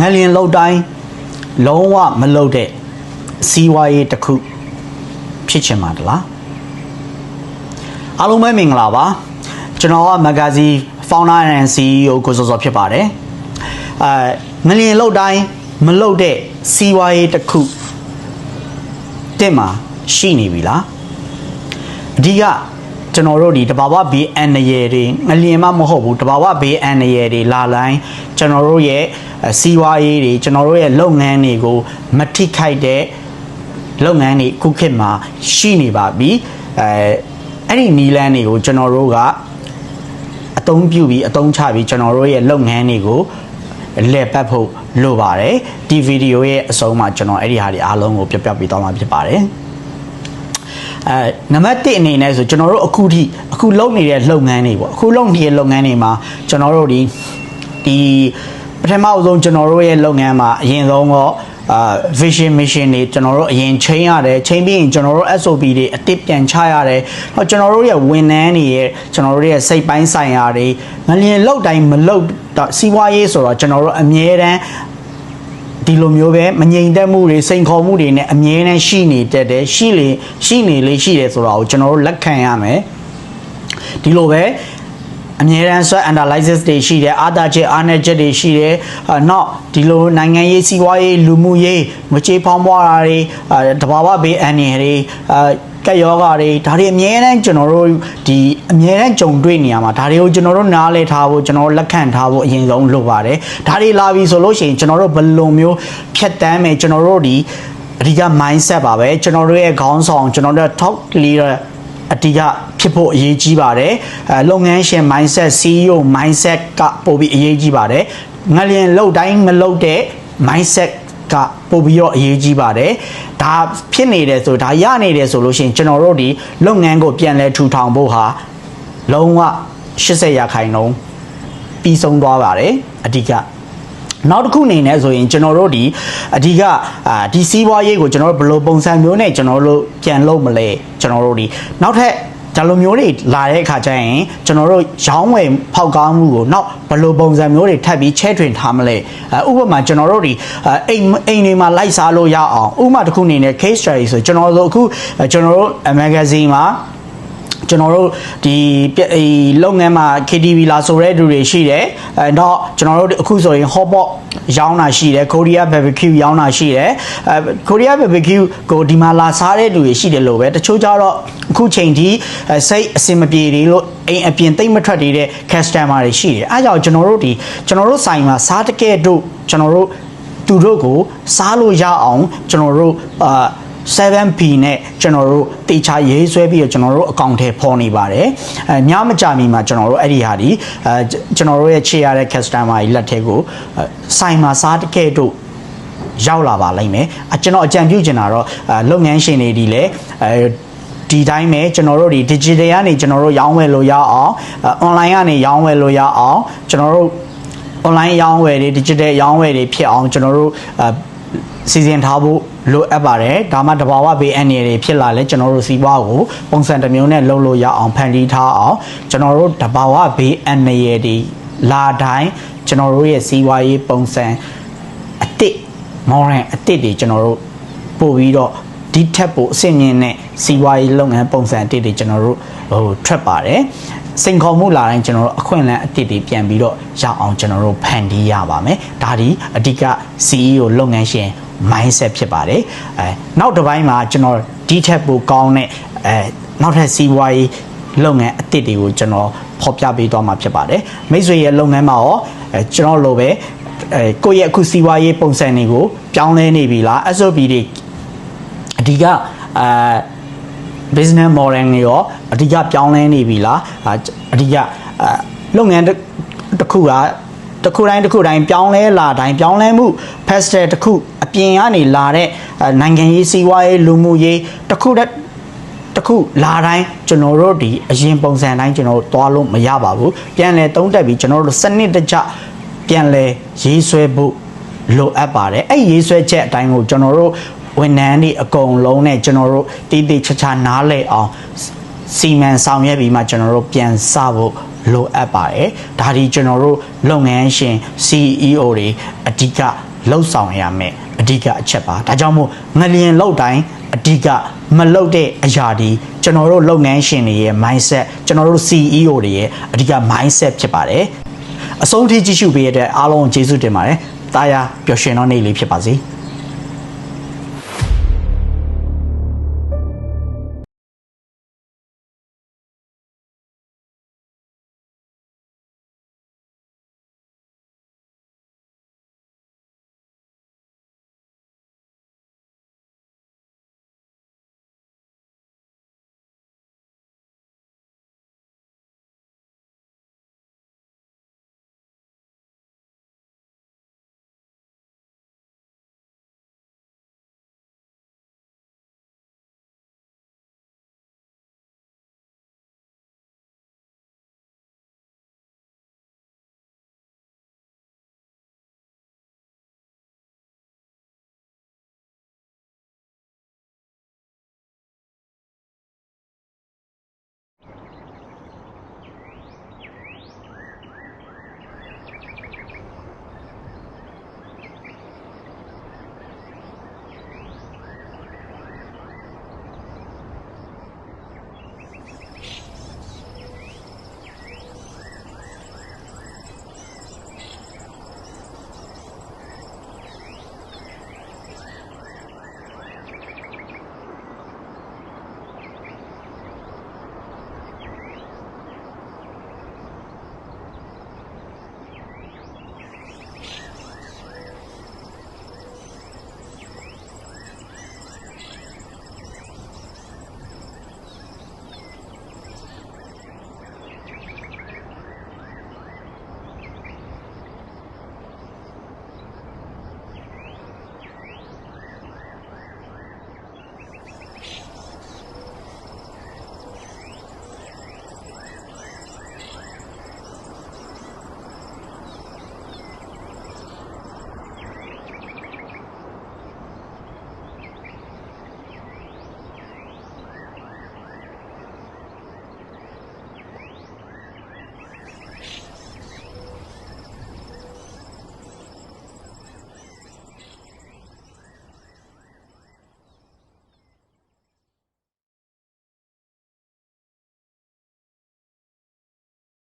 ငလျင်လောက်တိုင်းလုံးဝမလုတ်တဲ့စီးပွားရေးတစ်ခုဖြစ်ချင်ပါတလားအားလုံးပဲမင်္ဂလာပါကျွန်တော်ကမဂ္ဂဇီ founder and CEO ကိုစောစောဖြစ်ပါတယ်အဲငလျင်လောက်တိုင်းမလုတ်တဲ့စီးပွားရေးတစ်ခုတင်မှာရှိနေပြီလားအဓိက ကျွန်တော်တို့ဒီတဘာဝဘေးအန္တရာယ်တွေငလျင်မှမဟုတ်ဘူးတဘာဝဘေးအန္တရာယ်တွေလာလိုက်ကျွန်တော်တို့ရဲ့အဲစီးပွားရေးတွေကျွန်တော်တို့ရဲ့လုပ်ငန်းတွေကိုမထိခိုက်တဲ့လုပ်ငန်းတွေခုခေတ်မှာရှိနေပါပြီအဲအဲ့ဒီနီလန်းတွေကိုကျွန်တော်တို့ကအသုံးပြုပြီးအသုံးချပြီးကျွန်တော်တို့ရဲ့လုပ်ငန်းတွေကိုလက်ပတ်ဖို့လိုပါတယ်ဒီဗီဒီယိုရဲ့အဆုံးမှာကျွန်တော်အဲ့ဒီဟာတွေအားလုံးကိုပြပြပေးသွားမှာဖြစ်ပါတယ် အဲနံပါတ်1အနေနဲ့ဆိုကျွန်တော်တို့အခုထိအခုလုပ်နေတဲ့လုပ်ငန်းတွေပေါ့အခုလုပ်နေတဲ့လုပ်ငန်းတွေမှာကျွန်တော်တို့ဒီဒီပထမအဆုံးကျွန်တော်တို့ရဲ့လုပ်ငန်းမှာအရင်ဆုံးတော့အာ vision mission တွေကျွန်တော်တို့အရင်ချိန်ရတယ်ချိန်ပြီးရင်ကျွန်တော်တို့ SOP တွေအတစ်ပြန်ချရတယ်ဟောကျွန်တော်တို့ရဲ့ဝန်ထမ်းတွေရဲ့ကျွန်တော်တို့ရဲ့စိတ်ပိုင်းဆိုင်ရာတွေငလျင်လောက်တိုင်းမလောက်တော့စီးပွားရေးဆိုတော့ကျွန်တော်တို့အမြဲတမ်း ဒီလိုမျိုးပဲမငြိမ်သက်မှုတွေစိန်ခေါ်မှုတွေနဲ့အမြဲတမ်းရှိနေတတ်တယ်ရှိလေရှိနေလေရှိတယ်ဆိုတော့ကျွန်တော်တို့လက်ခံရမယ်ဒီလိုပဲအမြဲတမ်း sweat analysis တွေရှိတယ်အာသာချက်အားနည်းချက်တွေရှိတယ်အာနောက်ဒီလိုနိုင်ငံရေးစီးပွားရေးလူမှုရေးငွေကြေးဖောင်းပွားတာတွေအာတဘာဝဘေးအန္တရာယ်တွေအာ ကက်ယောဂါတွေဒါတွေအမြဲတမ်းကျွန်တော်တို့ဒီအမြဲတမ်းကြုံတွေ့နေရမှာဒါတွေကိုကျွန်တော်တို့နားလည်ထားဖို့ကျွန်တော်တို့လက်ခံထားဖို့အရင်ဆုံးလုပ်ပါတယ်ဒါတွေလာပြီဆိုလို့ရှိရင်ကျွန်တော်တို့ဘယ်လိုမျိုးဖြတ်တန်းမယ်ကျွန်တော်တို့ဒီအဓိက mindset ပါပဲကျွန်တော်တို့ရဲ့ခေါင်းဆောင်ကျွန်တော်တို့ top leader အတိကဖြစ်ဖို့အရေးကြီးပါတယ်အဲလုပ်ငန်းရှင် mindset CEO mindset ကပို့ပြီးအရေးကြီးပါတယ်ငလျင်လှုပ်တိုင်းမလှုပ်တဲ့ mindset ကပို့ပြီးတော့အရေးကြီးပါတယ်ဒါဖြစ်နေတယ်ဆိုဒါရနေတယ်ဆိုလို့ရှိရင်ကျွန်တော်တို့ဒီလုပ်ငန်းကိုပြန်လဲထူထောင်ဖို့ဟာလုံးဝ80ရာခိုင်နှုန်းပြီးဆုံးသွားပါတယ်အဓိကနောက်တစ်ခုအနေနဲ့ဆိုရင်ကျွန်တော်တို့ဒီအဓိကအာဒီစီးပွားရေးကိုကျွန်တော်တို့ဘယ်လိုပုံစံမျိုးနဲ့ကျွန်တော်တို့ပြန်လုပ်မလဲကျွန်တော်တို့ဒီနောက်ထပ် ဒါလိုမျိုးတွေလာတဲ့အခါကျရင်ကျွန်တော်တို့ရောင်းဝယ်ဖောက်ကားမှုကိုနောက်ဘယ်လိုပုံစံမျိုးတွေထပ်ပြီးချဲထွင်ထားမလဲအဲဥပမာကျွန်တော်တို့ဒီအဲအိမ်အိမ်တွေမှာလိုက်စားလို့ရအောင်ဥပမာတစ်ခုအနေနဲ့ case study ဆိုကျွန်တော်တို့အခုကျွန်တော်တို့ magazine မှာ ကျွန်တော်တို့ဒီအေးလုပ်ငန်းမှာ KTV လာဆိုတဲ့လူတွေရှိတယ်အဲတော့ကျွန်တော်တို့အခုဆိုရင် hot pot ရောင်းတာရှိတယ် Korea barbecue ရောင်းတာရှိတယ်အဲ Korea barbecue ကိုဒီမှာလာစားတဲ့လူတွေရှိတယ်လို့ပဲတချို့ကြတော့အခုချိန်ထိစိတ်အစင်မပြေတွေလို့အိမ်အပြင်တိတ်မထွက်နေတဲ့ customer တွေရှိတယ်အဲကြောင့်ကျွန်တော်တို့ဒီကျွန်တော်တို့ဆိုင်မှာစားတကယ်တို့ကျွန်တော်တို့သူတို့ကိုစားလို့ရအောင်ကျွန်တော်တို့အာ 7P နဲ့ကျွန်တော်တို့တေချာရေးဆွဲပြီးတော့ကျွန်တော်တို့အကောင့်ထဲပေါ်နေပါတယ်အဲညမကြမီမှာကျွန်တော်တို့အဲ့ဒီဟာဒီအဲကျွန်တော်တို့ရဲ့ချေရတဲ့ customer ကြီးလက်ထဲကိုစိုင်မှာစားတကယ်တို့ရောက်လာပါလိမ့်မယ်အကျွန်တော်အကြံပြုချင်တာတော့လုပ်ငန်းရှင်တွေဒီလေအဲဒီတိုင်းပဲကျွန်တော်တို့ဒီ digital ကနေကျွန်တော်တို့ရောင်းဝယ်လို့ရအောင် online ကနေရောင်းဝယ်လို့ရအောင်ကျွန်တော်တို့ online ရောင်းဝယ်တွေ digital ရောင်းဝယ်တွေဖြစ်အောင်ကျွန်တော်တို့ စီစဉ်ထားဖို့လိုအပ်ပါတယ်ဒါမှတဘာဝဘေးအန္တရာယ်တွေဖြစ်လာလဲကျွန်တော်တို့စီးပွားကိုပုံစံတစ်မျိုးနဲ့လုပ်လို့ရအောင်ဖန်တီးထားအောင်ကျွန်တော်တို့တဘာဝဘေးအန္တရာယ်တွေလာတိုင်းကျွန်တော်တို့ရဲ့စီးပွားရေးပုံစံအစ်စ်မော်ရန်အစ်စ်တွေကျွန်တော်တို့ပို့ပြီးတော့ဒီထက်ပိုအဆင့်မြင့်တဲ့စီးပွားရေးလုပ်ငန်းပုံစံအစ်စ်တွေကျွန်တော်တို့ဟိုထွက်ပါတယ်စိန်ခေါ်မှုလာတိုင်းကျွန်တော်တို့အခွင့်အလမ်းအစ်စ်တွေပြန်ပြီးတော့ရအောင်ကျွန်တော်တို့ဖန်တီးရပါမယ်ဒါဒီအဓိက CEO လုပ်ငန်းရှင် mindset ဖြစ်ပါတယ်အဲနောက်တစ်ပိုင်းမှာကျွန်တော်ဒီထက်ပိုကောင်းတဲ့အဲနောက်ထပ်စီးပွားရေးလုပ်ငန်းအသစ်တွေကိုကျွန်တော်ဖော်ပြပေးသွားမှာဖြစ်ပါတယ်မိတ်ဆွေရဲ့လုပ်ငန်းမှာရောအဲကျွန်တော်လိုပဲအဲကိုယ့်ရဲ့အခုစီးပွားရေးပုံစံတွေကိုပြောင်းလဲနေပြီလား SOP တွေအဓိကအာ business model တွေရောအဓိကပြောင်းလဲနေပြီလားအဓိကလုပ်ငန်းတစ်ခုက တစ်ခုတိုင်းတစ်ခုတိုင်းပြောင်းလဲလာတိုင်းပြောင်းလဲမှု faster တစ်ခုအပြင်ကနေလာတဲ့နိုင်ငံရေးစီးပွားရေးလူမှုရေးတစ်ခုတစ်ခုလာတိုင်းကျွန်တော်တို့ဒီအရင်ပုံစံတိုင်းကျွန်တော်တို့သွားလို့မရပါဘူးပြန်လဲတုံးတက်ပြီးကျွန်တော်တို့စနစ်တကျပြန်လဲရေးဆွဲဖို့လိုအပ်ပါတယ်အဲ့ရေးဆွဲချက်အတိုင်းကိုကျွန်တော်တို့ဝန်ထမ်းတွေအကုန်လုံးနဲ့ကျွန်တော်တို့တည်တည်ချာချာနားလည်အောင်စီမံဆောင်ရွက်ပြီးမှကျွန်တော်တို့ပြန်စဖို့ လိုအပ်ပါတယ်ဒါဒီကျွန်တော်တို့လုပ်ငန်းရှင် CEO တွေအအဓိကလှုပ်ဆောင်ရမယ်အဓိကအချက်ပါဒါကြောင့်မို့ငလျင်လောက်တိုင်းအဓိကမလုတ်တဲ့အရာဒီကျွန်တော်တို့လုပ်ငန်းရှင်တွေရဲ့ mindset ကျွန်တော်တို့ CEO တွေရဲ့အဓိက mindset ဖြစ်ပါတယ်အဆုံးထိကြည့်ရှုပေးရတဲ့အားလုံးကိုကျေးဇူးတင်ပါတယ်တာယာပျော်ရွှင်သောနေ့လေးဖြစ်ပါစေ။